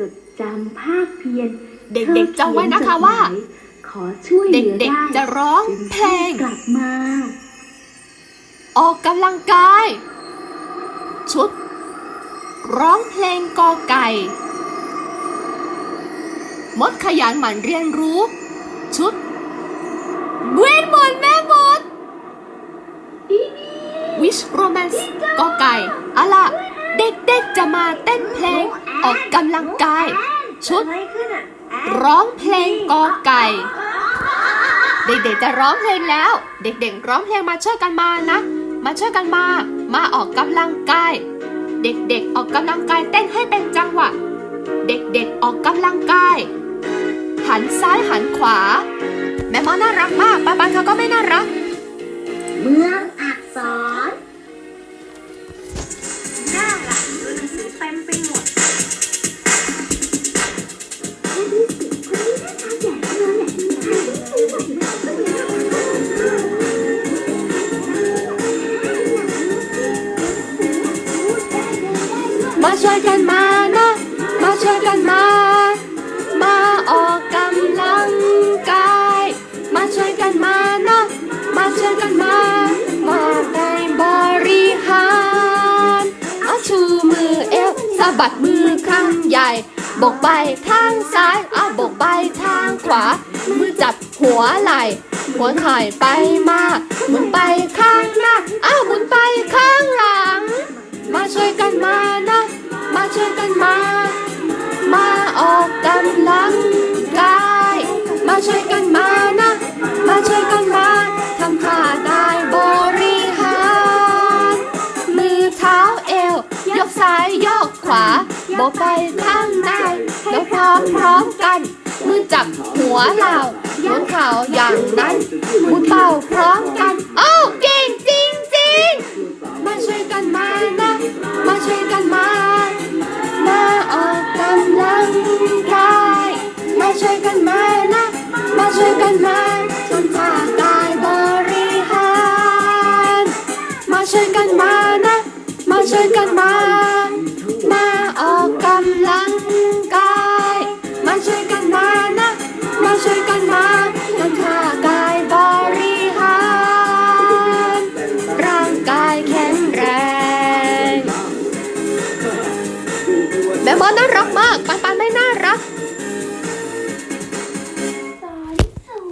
จดจำภาคเพียรเด็กๆจำไว้นะคะว่า ขอช่วยเหเลือด็กได้ๆจะร้องเพลงกลับมา ออกกำลังกาย ชุด ร้องเพลงกอไก่ มดขยันหมั่นเรียนรู้ ชุด เวทมนต์แม่มด วิชโรแมนส์กอไก่อะล่ะ เด็กๆจะมาเต้นเพลง ออกกำลังกาย ชุด ร้องเพลงกอไก่ เด็กๆจะร้องเพลงแล้ว เด็กๆร้องเพลงมาช่วยกันมานะ มาช่วยกันมา มาออกกำลังกาย เด็กๆออกกำลังกายเต้นให้เป็นจังหวะ เด็กๆออกกำลังกาย หันซ้ายหันขวา แม่มอน่ารักมากป้าปันเขาก็ไม่น่ารัก บัดมือข้างใหญ่ บกไปทางซ้ายอ้าบกไปทางขวา มือจับหัวไหล่หัวถ่ายไปมาหมุนไปข้างหน้าอ้าวหมุนไปข้างหลัง เอวยกซ้ายยกขวาโบไปข้างหน้าแล้วพร้อมพร้อมกันมือจับหัวเราหมุนเข่าอย่างนั้นมุนเป่าพร้อมกัน กันมา มาออกกำลังกาย มาช่วยกันมานะ มาช่วยกันมาทำท่ากายบริหาร ร่างกายแข็งแรงแม่บอลน่ารักมาก ปันปันไม่น่ารัก